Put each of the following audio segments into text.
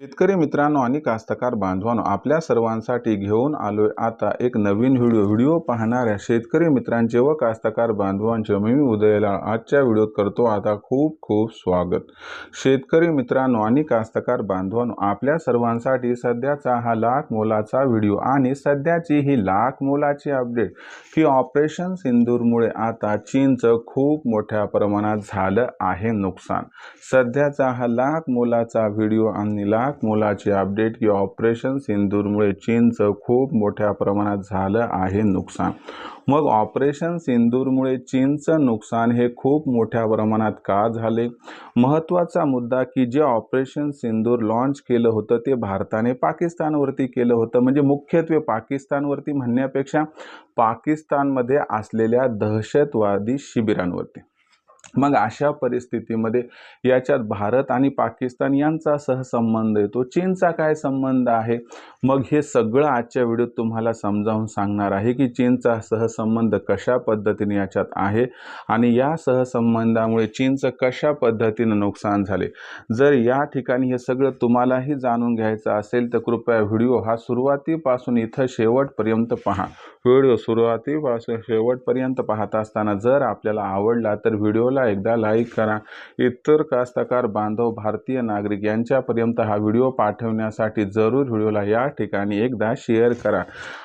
शेतकरी मित्रांनो आणि कास्तकार बांधवांनो आपल्या सर्वांसाठी घेऊन आलोय आता एक नवीन व्हिडिओ. व्हिडिओ पाहणाऱ्या शेतकरी मित्रांचे व कास्तकार बांधवांचे मी उदयला आजच्या व्हिडिओत करतो आता खूप खूप स्वागत. शेतकरी मित्रांनो आणि कास्तकार बांधवांनो आपल्या सर्वांसाठी सध्याचा हा लाख मोलाचा व्हिडिओ आणि सध्याची ही लाख मोलाची अपडेट की ऑपरेशन सिंदूरमुळे आता चीनचं खूप मोठ्या प्रमाणात झालं आहे नुकसान. सध्याचा हा लाख मोलाचा व्हिडिओ आणि लाख मोलाची अपडेट की ऑपरेशन सिंदूरमुळे चीनचं खूप मोठ्या प्रमाणात झालं आहे नुकसान. मग ऑपरेशन सिंदूरमुळे चीनचं नुकसान हे खूप मोठ्या प्रमाणात का झाले? महत्त्वाचा मुद्दा की जे ऑपरेशन सिंदूर लॉन्च केलं होतं ते भारताने पाकिस्तानवरती केलं होतं. म्हणजे मुख्यत्वे पाकिस्तानवरती म्हणण्यापेक्षा पाकिस्तानमध्ये असलेल्या दहशतवादी शिबिरांवरती. मग अशा परिस्थितीमध्ये याच्यात भारत आणि पाकिस्तान यांचा सहसंबंध येतो चीनचा काय संबंध आहे? मग हे सगळं आजच्या व्हिडिओत तुम्हाला समजावून सांगणार आहे की चीनचा सहसंबंध कशा पद्धतीने याच्यात आहे आणि या सहसंबंधामुळे चीनचं कशा पद्धतीनं नुकसान झाले? जर या ठिकाणी हे सगळं तुम्हालाही जाणून घ्यायचं असेल तर कृपया व्हिडिओ हा सुरुवातीपासून इथं शेवटपर्यंत पहा. व्हिडिओ सुरुवातीपासून शेवटपर्यंत पाहत असताना जर आपल्याला आवडला तर व्हिडिओ व्हिडिओला एकदा लाईक करा. इतर कास्तकार बांधव भारतीय नागरिक यांच्यापर्यंत हा व्हिडिओ पाठवण्यासाठी जरूर व्हिडिओला या ठिकाणी एकदा शेअर करा.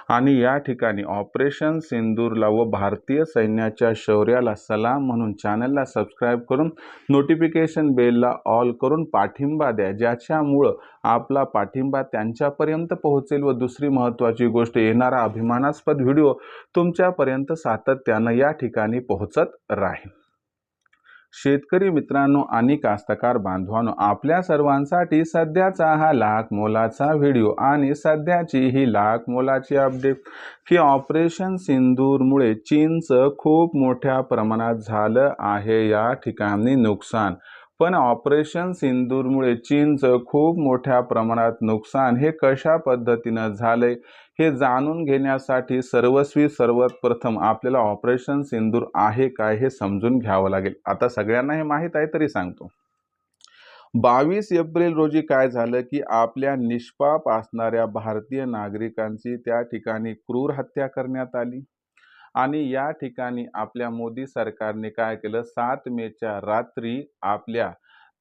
आणि या ठिकाणी ऑपरेशन सिंदूरला व भारतीय सैन्याच्या शौर्याला सलाम म्हणून चॅनलला सबस्क्राईब करून नोटिफिकेशन बेलला ऑल करून पाठिंबा द्या ज्याच्यामुळं आपला पाठिंबा त्यांच्यापर्यंत पोहोचेल व दुसरी महत्त्वाची गोष्ट येणारा अभिमानास्पद व्हिडिओ तुमच्यापर्यंत सातत्यानं या ठिकाणी पोहोचत राहील. शेतकरी मित्रांनो आणि कास्तकार बांधवांनो आपल्या सर्वांसाठी सध्याचा हा लाख मोलाचा व्हिडिओ आणि सध्याची ही लाख मोलाची अपडेट की ऑपरेशन सिंदूरमुळे चीनचं खूप मोठ्या प्रमाणात झालं आहे या ठिकाणी नुकसान. पण ऑपरेशन सिंदूरमुळे चीनचं खूप मोठ्या प्रमाणात नुकसान हे कशा पद्धतीनं झालंय? हे जाणून घेण्यासाठी सर्वस्वी सर्वात प्रथम आपल्याला ऑपरेशन सिंदूर आहे काय हे समजून घ्यावं लागेल. आता सगळ्यांना हे माहीत आहे तरी सांगतो. बावीस एप्रिल रोजी काय झालं की आपल्या निष्पाप असणाऱ्या भारतीय नागरिकांची त्या ठिकाणी क्रूर हत्या करण्यात आली आणि या ठिकाणी आपल्या मोदी सरकारने काय केलं? सात मेच्या रात्री आपल्या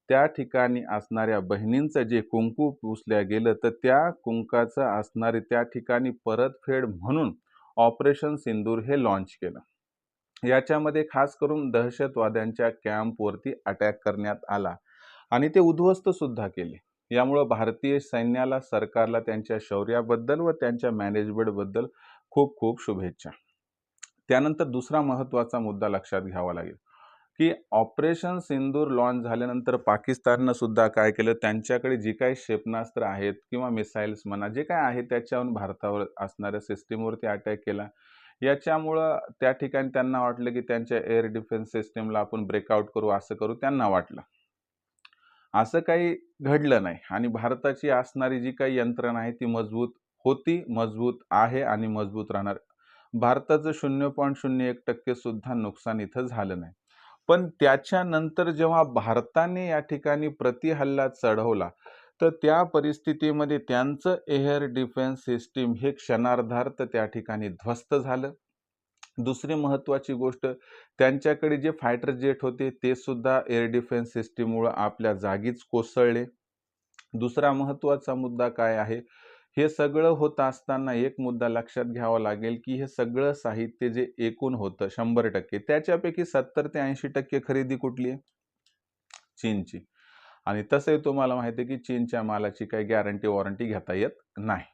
त्या ठिकाणी असणाऱ्या बहिणींचं जे कुंकू पुसल्या गेलं तर त्या कुंकाचं असणारे त्या ठिकाणी परतफेड म्हणून ऑपरेशन सिंदूर हे लॉन्च केलं. याच्यामध्ये खास करून दहशतवाद्यांच्या कॅम्पवरती अटॅक करण्यात आला आणि ते उद्ध्वस्त सुद्धा केले. यामुळं भारतीय सैन्याला सरकारला त्यांच्या शौर्याबद्दल व त्यांच्या मॅनेजमेंटबद्दल खूप खूप शुभेच्छा. त्यानंतर दुसरा महत्त्वाचा मुद्दा लक्षात घ्यावा लागेल. की ऑपरेशन सिंदूर लॉन्च झाल्यानंतर पाकिस्ताननं सुद्धा काय केलं? त्यांच्याकडे जी काही क्षेपणास्त्र आहेत किंवा मिसाईल्स म्हणा जे काय आहे त्याच्यावरून भारतावर असणाऱ्या सिस्टीमवरती अटॅक केला. याच्यामुळं त्या ठिकाणी त्यांना वाटलं की त्यांच्या एअर डिफेन्स सिस्टीमला आपण ब्रेकआउट करू असं करू त्यांना वाटलं. असं काही घडलं नाही. आणि भारताची असणारी जी काही यंत्रणा आहे ती मजबूत होती मजबूत आहे आणि मजबूत राहणार. भारताचं शून्य पॉईंट शून्य एक टक्के सुद्धा नुकसान इथं झालं नाही. पण त्याच्यानंतर जेव्हा भारताने या ठिकाणी प्रतिहल्ला चढवला तर त्या परिस्थितीमध्ये त्यांचं एअर डिफेन्स सिस्टीम हे क्षणार्धार्थ त्या ठिकाणी ध्वस्त झालं. दुसरी महत्त्वाची गोष्ट त्यांच्याकडे जे फायटर जेट होते ते सुद्धा एअर डिफेन्स सिस्टीममुळं आपल्या जागीच कोसळले. दुसरा महत्त्वाचा मुद्दा काय आहे? हे सगळं होत असताना एक मुद्दा लक्षात घ्यावा लागेल की हे सगळं साहित्य जे एकूण होतं शंभर टक्के त्याच्यापैकी सत्तर ते ऐंशी टक्के खरेदी कुठली आहे? चीनची. आणि तसंही तुम्हाला माहिती आहे की चीनच्या मालाची काही गॅरंटी वॉरंटी घेता येत नाही.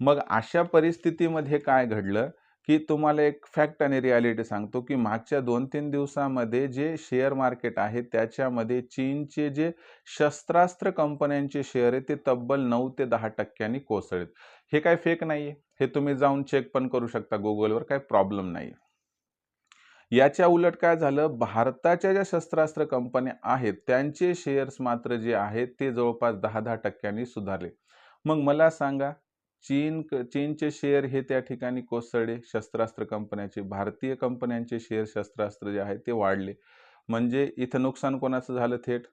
मग अशा परिस्थितीमध्ये काय घडलं? की तुम्हाला एक फॅक्ट आणि रियालिटी सांगतो की मागच्या दोन तीन दिवसामध्ये जे शेअर मार्केट आहे त्याच्यामध्ये चीनचे जे शस्त्रास्त्र कंपन्यांचे शेअर आहे ते तब्बल नऊ ते दहा टक्क्यांनी कोसळत हे काय फेक नाही आहे हे तुम्ही जाऊन चेक पण करू शकता गुगलवर काही प्रॉब्लेम नाही याच्या उलट काय झालं? भारताच्या ज्या शस्त्रास्त्र कंपन्या आहेत त्यांचे शेअर्स मात्र जे आहेत ते जवळपास दहा दहा टक्क्यांनी सुधारले. मग मला सांगा चीन चीनचे शेअर हे त्या ठिकाणी कोसळले. शस्त्रास्त्र कंपन्याचे भारतीय कंपन्यांचे शेअर शस्त्रास्त्र जे आहे ते वाढले. म्हणजे इथं नुकसान कोणाचं झालं थेट?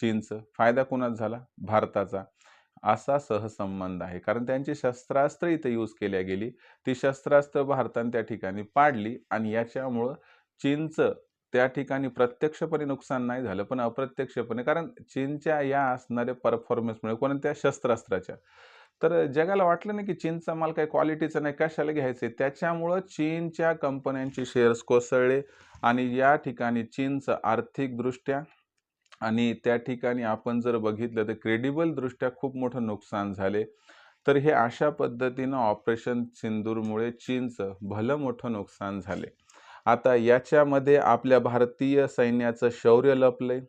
चीनचं. फायदा कोणाचा झाला? भारताचा. असा सहसंबंध आहे. कारण त्यांची शस्त्रास्त्र इथं यूज केल्या गेली. ती शस्त्रास्त्र भारताने त्या ठिकाणी पाडली आणि याच्यामुळं चीनचं त्या ठिकाणी प्रत्यक्षपणे नुकसान नाही झालं पण अप्रत्यक्षपणे. कारण चीनच्या या असणाऱ्या परफॉर्मन्समुळे कोणत्या शस्त्रास्त्राच्या तर जगाला वाटलं नाही की चीनचा माल काही क्वालिटीचा नाही कशाला घ्यायचे त्याच्यामुळं चीनच्या कंपन्यांचे शेअर्स कोसळले आणि या ठिकाणी चीनचं आर्थिकदृष्ट्या आणि त्या ठिकाणी आपण जर बघितलं तर क्रेडिबलदृष्ट्या खूप मोठं नुकसान झाले. तर हे अशा पद्धतीनं ऑपरेशन सिंदूरमुळे चीनचं भलं मोठं नुकसान झाले. आता याच्यामध्ये आपल्या भारतीय सैन्याचं शौर्य लपले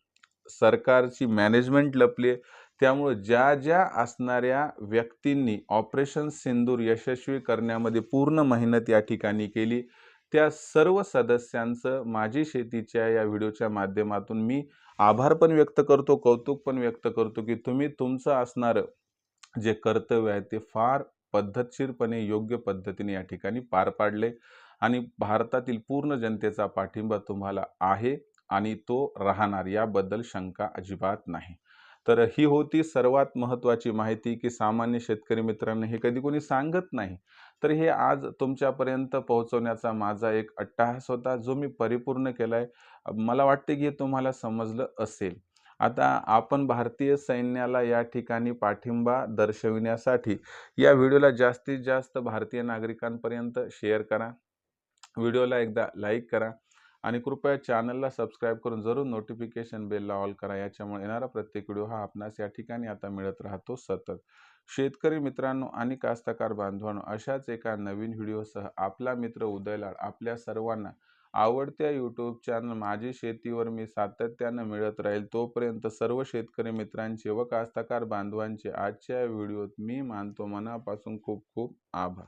सरकारची मॅनेजमेंट लपली त्यामुळं ज्या ज्या असणाऱ्या व्यक्तींनी ऑपरेशन सिंदूर यशस्वी करण्यामध्ये पूर्ण मेहनत या ठिकाणी केली त्या सर्व सदस्यांचं माझी शेतीच्या या व्हिडिओच्या माध्यमातून मी आभार पण व्यक्त करतो कौतुक पण व्यक्त करतो की तुम्ही तुमचं असणारं जे कर्तव्य आहे ते फार पद्धतशीरपणे योग्य पद्धतीने या ठिकाणी पार पाडले आणि भारतातील पूर्ण जनतेचा पाठिंबा तुम्हाला आहे आणि तो राहणार याबद्दल शंका अजिबात नाही. तर ही होती सर्वात महत्त्वाची माहिती की सामान्य शेतकरी मित्रांना हे कधी कोणी सांगत नाही. तर हे आज तुमच्यापर्यंत पोहोचवण्याचा माझा एक अट्टाहास होता जो मी परिपूर्ण केला आहे मला वाटते की हे तुम्हाला समजलं असेल. आता आपण भारतीय सैन्याला या ठिकाणी पाठिंबा दर्शविण्यासाठी या व्हिडिओला जास्तीत जास्त भारतीय नागरिकांपर्यंत शेअर करा. व्हिडिओला एकदा लाईक करा. आणि कृपया चॅनलला सबस्क्राईब करून जरूर नोटिफिकेशन बेलला ऑल करा. याच्यामुळे येणारा प्रत्येक व्हिडिओ हा आपणास या ठिकाणी आता मिळत राहतो सतत. शेतकरी मित्रांनो आणि कास्तकार बांधवांनो अशाच एका नवीन व्हिडिओसह आपला मित्र उदयलाड आपल्या सर्वांना आवडत्या यूट्यूब चॅनल माझी शेतीवर मी सातत्यानं मिळत राहील तोपर्यंत सर्व शेतकरी मित्रांचे व कास्तकार बांधवांचे आजच्या व्हिडिओत मी मानतो मनापासून खूप खूप आभार.